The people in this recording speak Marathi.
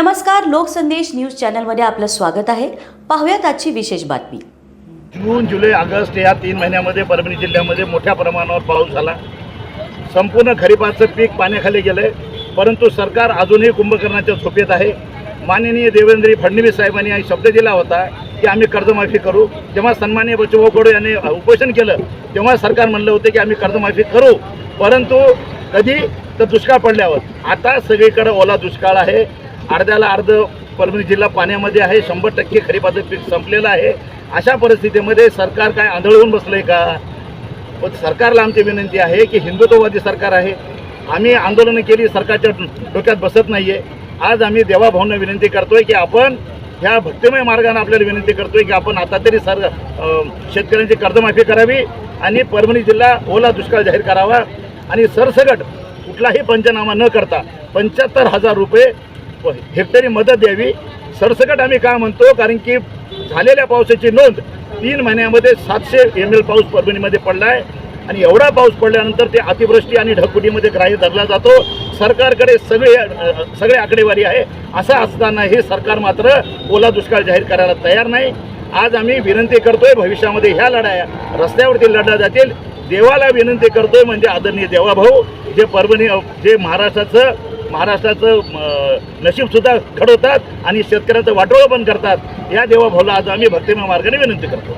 नमस्कार लोकसंदेश न्यूज चॅनलमध्ये आपलं स्वागत आहे. पाहूयात आजची विशेष बातमी. जून जुलै ऑगस्ट या तीन महिन्यामध्ये परभणी जिल्ह्यामध्ये मोठ्या प्रमाणावर पाऊस झाला. संपूर्ण खरीपाचं पीक पाण्याखाली गेलं आहे परंतु सरकार अजूनही कुंभकर्णाच्या झोपेत आहे. माननीय देवेंद्र फडणवीस साहेबांनी हा शब्द दिला होता की आम्ही कर्जमाफी करू. जेव्हा सन्माननीय बच्चूभाऊ कडू यांनी उपोषण केलं तेव्हा सरकार म्हणलं होतं की आम्ही कर्जमाफी करू. परंतु कधी? तर दुष्काळ पडल्यावर. आता सगळीकडे ओला दुष्काळ आहे. अर्ध्याला अर्ध परभणी जिल्हा पाण्यामध्ये आहे शंभर टक्के खरीपाचं पीक संपलेलं आहे. अशा परिस्थितीमध्ये सरकार काय आंधळवून बसलं आहे का? पण सरकारला आमची विनंती आहे की हिंदुत्ववादी सरकार आहे. आम्ही आंदोलनं केली सरकारच्या डोक्यात बसत नाही आहे आज आम्ही देवाभाऊंना विनंती करतोय की आपण ह्या भक्तिमय मार्गाने आपल्याला विनंती करतोय की आपण आता तरी सर शेतकऱ्यांची कर्जमाफी करावी आणि परभणी जिल्हा ओला दुष्काळ जाहीर करावा. आणि सरसगट कुठलाही पंचनामा न करता पंच्याहत्तर हजार रुपये हेक्टरी मदत द्यावी. सरसकट आम्ही का म्हणतो कारण की झालेल्या पावसाची नोंद तीन महिन्यामध्ये सातशे एम एल पाऊस परभणीमध्ये पडला आहे आणि एवढा पाऊस पडल्यानंतर ते अतिवृष्टी आणि ढगफुटीमध्ये ग्राह्य धरला जातो. सरकारकडे सगळे सगळे आकडेवारी आहे. असं असताना हे सरकार मात्र ओला दुष्काळ जाहीर करायला तयार नाही. आज आम्ही विनंती करतोय भविष्यामध्ये ह्या लढाया रस्त्यावरती लढल्या जातील. देवाला विनंती करतोय म्हणजे आदरणीय देवाभाऊ जे परभणी जे महाराष्ट्राचं महाराष्ट्राचं नशीबसुद्धा घडवतात आणि शेतकऱ्यांचं वाटोळं पण करतात. या देवाभाऊला आज आम्ही भक्तिमय मार्गाने विनंती करतो.